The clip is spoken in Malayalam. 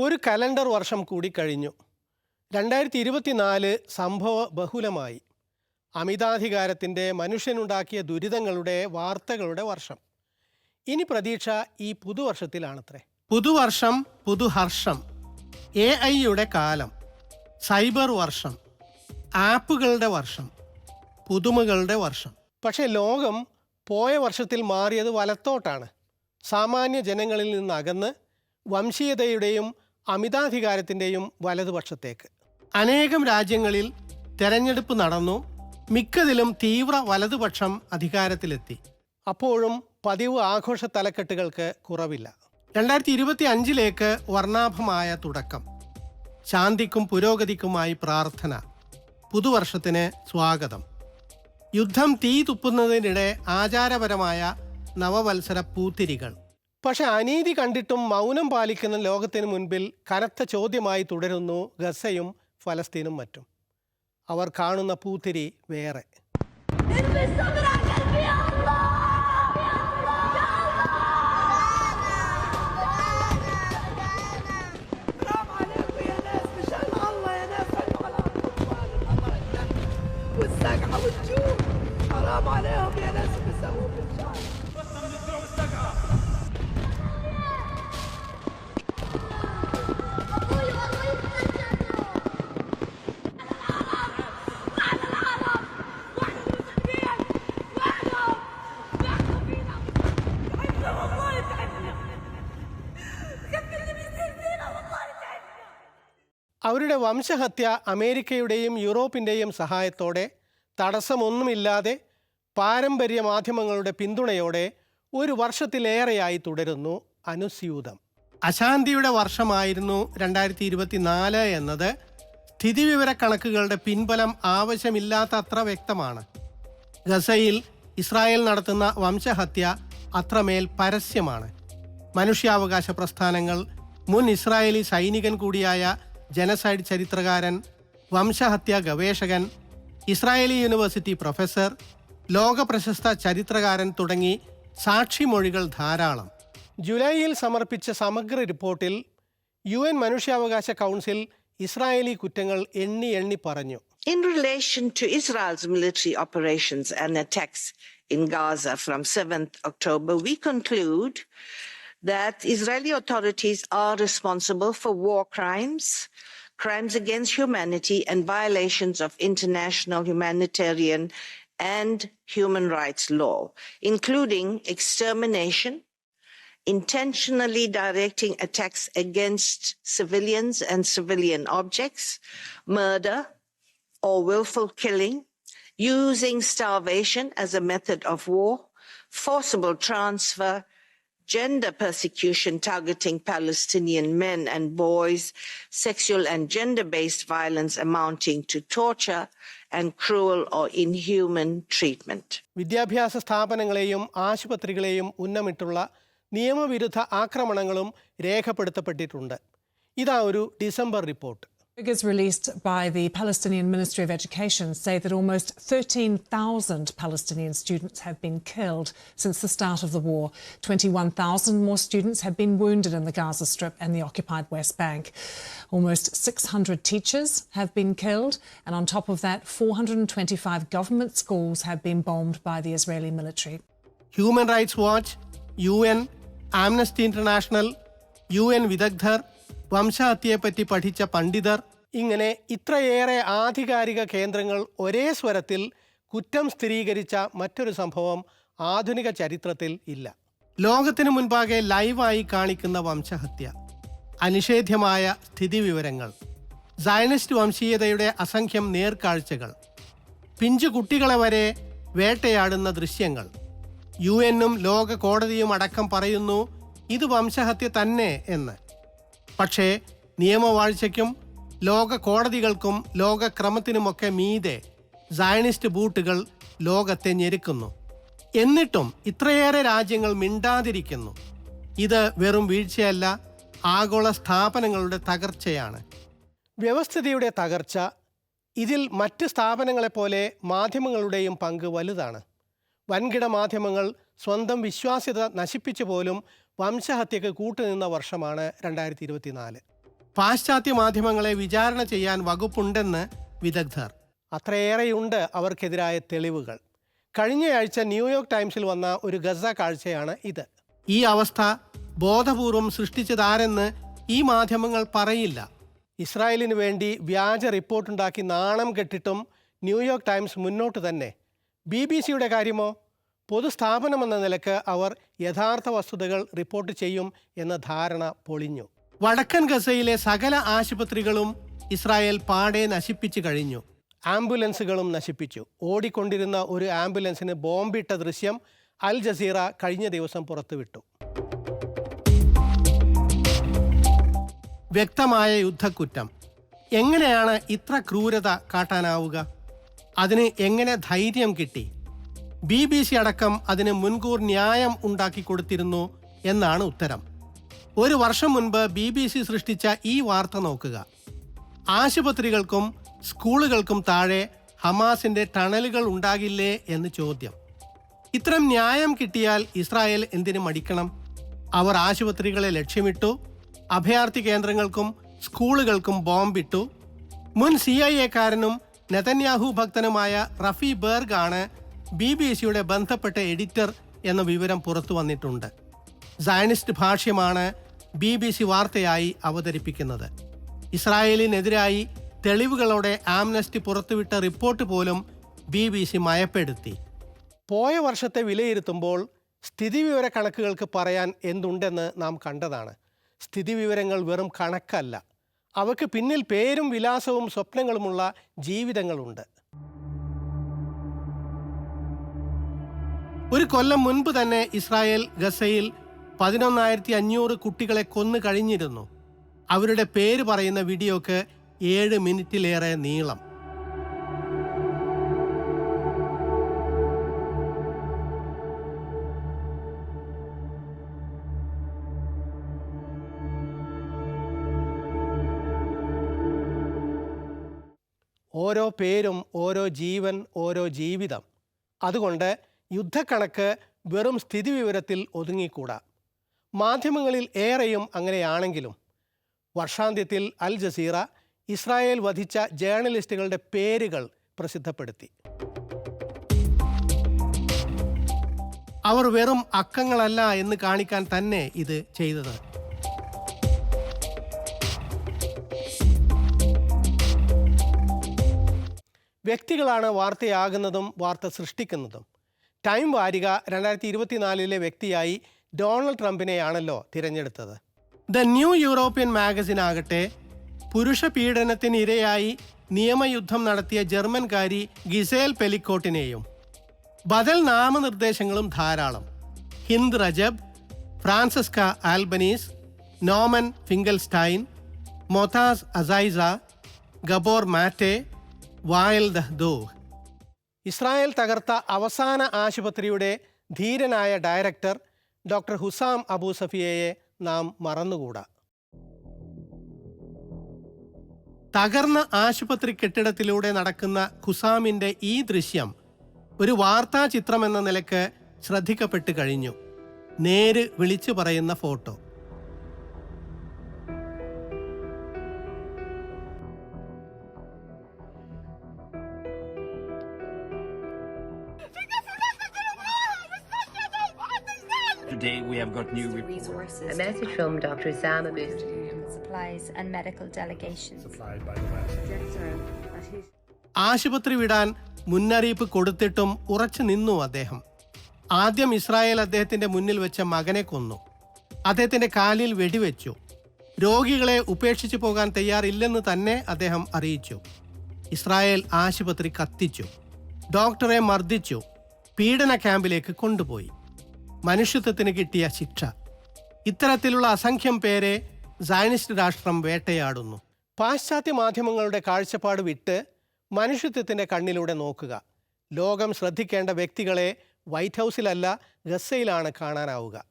ഒരു കലണ്ടർ വർഷം കൂടി കഴിഞ്ഞു. രണ്ടായിരത്തി ഇരുപത്തിനാല് സംഭവ ബഹുലമായി. അമിതാധികാരത്തിന്റെ മനുഷ്യനുണ്ടാക്കിയ ദുരിതങ്ങളുടെ വാർത്തകളുടെ വർഷം. ഇനി പ്രതീക്ഷ ഈ പുതുവർഷത്തിലാണത്രേ. പുതുവർഷം പുതുഹർഷം എ ഐയുടെ കാലം സൈബർ വർഷം ആപ്പുകളുടെ വർഷം പുതുമകളുടെ വർഷം. പക്ഷേ ലോകം പോയ വർഷത്തിൽ മാറിയത് വലത്തോട്ടാണ്. സാമാന്യ ജനങ്ങളിൽ നിന്ന് അകന്ന് വംശീയതയുടെയും അമിതാധികാരത്തിന്റെയും വലതുപക്ഷത്തേക്ക്. അനേകം രാജ്യങ്ങളിൽ തെരഞ്ഞെടുപ്പ് നടന്നു. മിക്കതിലും തീവ്ര വലതുപക്ഷം അധികാരത്തിലെത്തി. അപ്പോഴും പതിവ് ആഘോഷ തലക്കെട്ടുകൾക്ക് കുറവില്ല. രണ്ടായിരത്തി ഇരുപത്തി അഞ്ചിലേക്ക് വർണാഭമായ തുടക്കം. ശാന്തിക്കും പുരോഗതിക്കുമായി പ്രാർത്ഥന. പുതുവർഷത്തിന് സ്വാഗതം. യുദ്ധം തീ തുപ്പുന്നതിനിടെ ആചാരപരമായ നവവത്സര പൂത്തിരികൾ. പക്ഷെ അനീതി കണ്ടിട്ടും മൗനം പാലിക്കുന്ന ലോകത്തിന് മുൻപിൽ കനത്ത ചോദ്യമായി തുടരുന്നു ഗസയും ഫലസ്തീനും മറ്റും. അവർ കാണുന്ന പൂത്തിരി വേറെ. അവരുടെ വംശഹത്യ അമേരിക്കയുടെയും യൂറോപ്പിന്റെയും സഹായത്തോടെ തടസ്സമൊന്നുമില്ലാതെ പാരമ്പര്യ മാധ്യമങ്ങളുടെ പിന്തുണയോടെ ഒരു വർഷത്തിലേറെയായി തുടരുന്നു അനുസ്യൂതം. അശാന്തിയുടെ വർഷമായിരുന്നു രണ്ടായിരത്തി ഇരുപത്തിനാല് എന്നത്. സ്ഥിതിവിവര കണക്കുകളുടെ പിൻബലം ആവശ്യമില്ലാത്തത്ര വ്യക്തമാണ്. ഗസയിൽ ഇസ്രായേൽ നടത്തുന്ന വംശഹത്യ അത്രമേൽ പരസ്യമാണ്. മനുഷ്യാവകാശ പ്രസ്ഥാനങ്ങൾ മുൻ ഇസ്രായേലി സൈനികൻ കൂടിയായ ജനസൈഡ് ചരിത്രകാരൻ വംശഹത്യ ഗവേഷകൻ ഇസ്രായേലി യൂണിവേഴ്സിറ്റി പ്രൊഫസർ ലോക പ്രശസ്ത ചരിത്രകാരൻ തുടങ്ങി സാക്ഷിമൊഴികൾ ധാരാളം. ജൂലൈയിൽ സമർപ്പിച്ച സമഗ്ര റിപ്പോർട്ടിൽ യു എൻ മനുഷ്യാവകാശ കൗൺസിൽ ഇസ്രായേലി കുറ്റങ്ങൾ എണ്ണി എണ്ണി പറഞ്ഞു. In relation to Israel's military operations and attacks in Gaza from 7th October, we conclude that Israeli authorities are responsible for war crimes, crimes against humanity, and violations of international humanitarian and human rights law, including extermination, intentionally directing attacks against civilians and civilian objects, murder, or willful killing, using starvation as a method of war, forcible transfer, gender persecution targeting Palestinian men and boys, sexual and gender based violence amounting to torture, and cruel or inhuman treatment. വിദ്യാഭ്യാസ സ്ഥാപനങ്ങളെയും ആശുപത്രികളെയും ഉന്നമിട്ടുള്ള നിയമവിരുദ്ധ ആക്രമണങ്ങളും രേഖപ്പെടുത്തപ്പെട്ടിട്ടുണ്ട് ഇതാ ഒരു December report Figures released by the Palestinian Ministry of Education say that almost 13,000 Palestinian students have been killed since the start of the war. 21,000 more students have been wounded in the Gaza Strip and the occupied West Bank. Almost 600 teachers have been killed, and on top of that, 425 government schools have been bombed by the Israeli military. Human Rights Watch, UN, Amnesty International, UN Vidagdhar, വംശഹത്യയെപ്പറ്റി പഠിച്ച പണ്ഡിതർ ഇങ്ങനെ ഇത്രയേറെ ആധികാരിക കേന്ദ്രങ്ങൾ ഒരേ സ്വരത്തിൽ കുറ്റം സ്ഥിരീകരിച്ച മറ്റൊരു സംഭവം ആധുനിക ചരിത്രത്തിൽ ഇല്ല. ലോകത്തിനു മുൻപാകെ ലൈവായി കാണിക്കുന്ന വംശഹത്യ അനിഷേധ്യമായ സ്ഥിതിവിവരങ്ങൾ സയനിസ്റ്റ് വംശീയതയുടെ അസംഖ്യം നേർക്കാഴ്ചകൾ പിഞ്ചു കുട്ടികളെ വരെ വേട്ടയാടുന്ന ദൃശ്യങ്ങൾ യു എന്നും ലോക കോടതിയും അടക്കം പറയുന്നു ഇത് വംശഹത്യ തന്നെ എന്ന്. പക്ഷേ നിയമവാഴ്ചയ്ക്കും ലോക കോടതികൾക്കും ലോകക്രമത്തിനുമൊക്കെ മീതെ സയണിസ്റ്റ് ബൂട്ടുകൾ ലോകത്തെ ഞെരുക്കുന്നു. എന്നിട്ടും ഇത്രയേറെ രാജ്യങ്ങൾ മിണ്ടാതിരിക്കുന്നു. ഇത് വെറും വീഴ്ചയല്ല ആഗോള സ്ഥാപനങ്ങളുടെ തകർച്ചയാണ്. വ്യവസ്ഥിതിയുടെ തകർച്ച ഇതിൽ മറ്റ് സ്ഥാപനങ്ങളെപ്പോലെ മാധ്യമങ്ങളുടെയും പങ്ക് വലുതാണ്. വൻകിട മാധ്യമങ്ങൾ സ്വന്തം വിശ്വാസ്യത നശിപ്പിച്ചു പോലും വംശഹത്യക്ക് കൂട്ടുനിന്ന വർഷമാണ് രണ്ടായിരത്തി ഇരുപത്തിനാല് പാശ്ചാത്യ മാധ്യമങ്ങളെ വിചാരണ ചെയ്യാൻ വകുപ്പുണ്ടെന്ന് വിദഗ്ധർ. അത്രയേറെയുണ്ട് അവർക്കെതിരായ തെളിവുകൾ. കഴിഞ്ഞയാഴ്ച ന്യൂയോർക്ക് ടൈംസിൽ വന്ന ഒരു ഗസ കാഴ്ചയാണ് ഇത്. ഈ അവസ്ഥ ബോധപൂർവം സൃഷ്ടിച്ചതാരെന്ന് ഈ മാധ്യമങ്ങൾ പറയില്ല. ഇസ്രായേലിന് വേണ്ടി വ്യാജ റിപ്പോർട്ടുണ്ടാക്കി നാണം കെട്ടിട്ടും ന്യൂയോർക്ക് ടൈംസ് മുന്നോട്ട് തന്നെ. ബി ബി സിയുടെ കാര്യമോ? പൊതുസ്ഥാപനമെന്ന നിലയ്ക്ക് അവർ യഥാർത്ഥ വസ്തുതകൾ റിപ്പോർട്ട് ചെയ്യും എന്ന ധാരണ പൊളിഞ്ഞു. വടക്കൻ ഗസയിലെ സകല ആശുപത്രികളും ഇസ്രായേൽ പാടെ നശിപ്പിച്ചു കഴിഞ്ഞു. ആംബുലൻസുകളും നശിപ്പിച്ചു. ഓടിക്കൊണ്ടിരുന്ന ഒരു ആംബുലൻസിന് ബോംബിട്ട ദൃശ്യം അൽ ജസീറ കഴിഞ്ഞ ദിവസം പുറത്തുവിട്ടു. വ്യക്തമായ യുദ്ധക്കുറ്റം. എങ്ങനെയാണ് ഇത്ര ക്രൂരത കാട്ടാനാവുക? അതിന് എങ്ങനെ ധൈര്യം കിട്ടി? ബി ബി സി അടക്കം അതിന് മുൻകൂർ ന്യായം ഉണ്ടാക്കി കൊടുത്തിരുന്നു എന്നാണ് ഉത്തരം. ഒരു വർഷം മുൻപ് ബി ബി സി സൃഷ്ടിച്ച ഈ വാർത്ത നോക്കുക. ആശുപത്രികൾക്കും സ്കൂളുകൾക്കും താഴെ ഹമാസിന്റെ ടണലുകൾ ഉണ്ടാകില്ലേ എന്ന് ചോദ്യം. ഇത്തരം ന്യായം കിട്ടിയാൽ ഇസ്രായേൽ എന്തിനു മടിക്കണം? അവർ ആശുപത്രികളെ ലക്ഷ്യമിട്ടു അഭയാർത്ഥി കേന്ദ്രങ്ങൾക്കും സ്കൂളുകൾക്കും ബോംബിട്ടു. മുൻ സി ഐ എക്കാരനും നെതന്യാഹു ഭക്തനുമായ റഫി ബേർഗ് ആണ് ബി ബി സിയുടെ ബന്ധപ്പെട്ട എഡിറ്റർ എന്ന വിവരം പുറത്തു വന്നിട്ടുണ്ട്. സയനിസ്റ്റ് ഭാഷ്യമാണ് ബി ബി സി വാർത്തയായി അവതരിപ്പിക്കുന്നത്. ഇസ്രായേലിനെതിരായി തെളിവുകളോടെ ആംനസ്റ്റി പുറത്തുവിട്ട റിപ്പോർട്ട് പോലും ബി ബി സി മയപ്പെടുത്തി. പോയ വർഷത്തെ വിലയിരുത്തുമ്പോൾ സ്ഥിതിവിവര കണക്കുകൾക്ക് പറയാൻ എന്തുണ്ടെന്ന് നാം കണ്ടതാണ്. സ്ഥിതിവിവരങ്ങൾ വെറും കണക്കല്ല. അവയ്ക്ക് പിന്നിൽ പേരും വിലാസവും സ്വപ്നങ്ങളുമുള്ള ജീവിതങ്ങളുണ്ട്. ഒരു കൊല്ലം മുൻപ് തന്നെ ഇസ്രായേൽ ഗസയിൽ പതിനൊന്നായിരത്തി അഞ്ഞൂറ് കുട്ടികളെ കൊന്നു കഴിഞ്ഞിരുന്നു. അവരുടെ പേര് പറയുന്ന വീഡിയോക്ക് ഏഴ് മിനിറ്റിലേറെ നീളം. ഓരോ പേരും ഓരോ ജീവൻ ഓരോ ജീവിതം. അതുകൊണ്ട് യുദ്ധക്കണക്ക് വെറും സ്ഥിതിവിവരത്തിൽ ഒതുങ്ങിക്കൂടാ. മാധ്യമങ്ങളിൽ ഏറെയും അങ്ങനെയാണെങ്കിലും വർഷാന്ത്യത്തിൽ അൽ ജസീറ ഇസ്രായേൽ വധിച്ച ജേർണലിസ്റ്റുകളുടെ പേരുകൾ പ്രസിദ്ധപ്പെടുത്തി. അവർ വെറും അക്കങ്ങളല്ല എന്ന് കാണിക്കാൻ തന്നെ ഇത് ചെയ്തത്. വ്യക്തികളാണ് വാർത്തയാകുന്നതും വാർത്ത സൃഷ്ടിക്കുന്നതും. ടൈം വാരിക രണ്ടായിരത്തി ഇരുപത്തിനാലിലെ വ്യക്തിയായി ഡൊണാൾഡ് ട്രംപിനെയാണല്ലോ തിരഞ്ഞെടുത്തത്. ദ ന്യൂ യൂറോപ്യൻ മാഗസിൻ ആകട്ടെ പുരുഷ പീഡനത്തിന് ഇരയായി നിയമയുദ്ധം നടത്തിയ ജർമ്മൻകാരി ഗിസേൽ പെലിക്കോട്ടിനെയും. ബദൽ നാമനിർദ്ദേശങ്ങളും ധാരാളം. Hind Rajab Francesca Albanese നോമൻ Finkelstein Motaz Azaiza Gabor Mate Wael Dahdouh Israel തകർത്ത അവസാന ആശുപത്രിയുടെ ധീരനായ ഡയറക്ടർ ഡോക്ടർ ഹുസാം അബൂ സഫിയയെ നാം മറന്നുകൂടാ. തകർന്ന ആശുപത്രി കെട്ടിടത്തിലൂടെ നടക്കുന്ന ഹുസാമിന്റെ ഈ ദൃശ്യം ഒരു വാർത്താ ചിത്രം എന്ന നിലയ്ക്ക് ശ്രദ്ധിക്കപ്പെട്ട് കഴിഞ്ഞു. നേര് വിളിച്ചു പറയുന്ന photo. Today we have got new resources. A message from Dr. Sam about supplies and medical delegations. Supplied by the ആശുപത്രി വിടാൻ മുന്നറിയിപ്പ് കൊടുത്തിട്ടും ഉറച്ചു നിന്നു അദ്ദേഹം. ആദ്യം ഇസ്രായേൽ അദ്ദേഹത്തിന്റെ മുന്നിൽ വെച്ച മകനെ കൊന്നു. അദ്ദേഹത്തിന്റെ കാലിൽ വെടിവെച്ചു. രോഗികളെ ഉപേക്ഷിച്ചു പോകാൻ തയ്യാറില്ലെന്ന് തന്നെ അദ്ദേഹം അറിയിച്ചു. ഇസ്രായേൽ ആശുപത്രി കത്തിച്ചു. ഡോക്ടറെ മർദ്ദിച്ചു. പീഡന ക്യാമ്പിലേക്ക് കൊണ്ടുപോയി. മനുഷ്യത്വത്തിന് കിട്ടിയ ശിക്ഷ. ഇത്തരത്തിലുള്ള അസംഖ്യം പേരെ സയനിസ്റ്റ് രാഷ്ട്രം വേട്ടയാടുന്നു. പാശ്ചാത്യ മാധ്യമങ്ങളുടെ കാഴ്ചപ്പാട് വിട്ട് മനുഷ്യത്വത്തിന്റെ കണ്ണിലൂടെ നോക്കുക. ലോകം ശ്രദ്ധിക്കേണ്ട വ്യക്തികളെ വൈറ്റ് ഹൗസിലല്ല ഗസയിലാണ് കാണാനാവുക.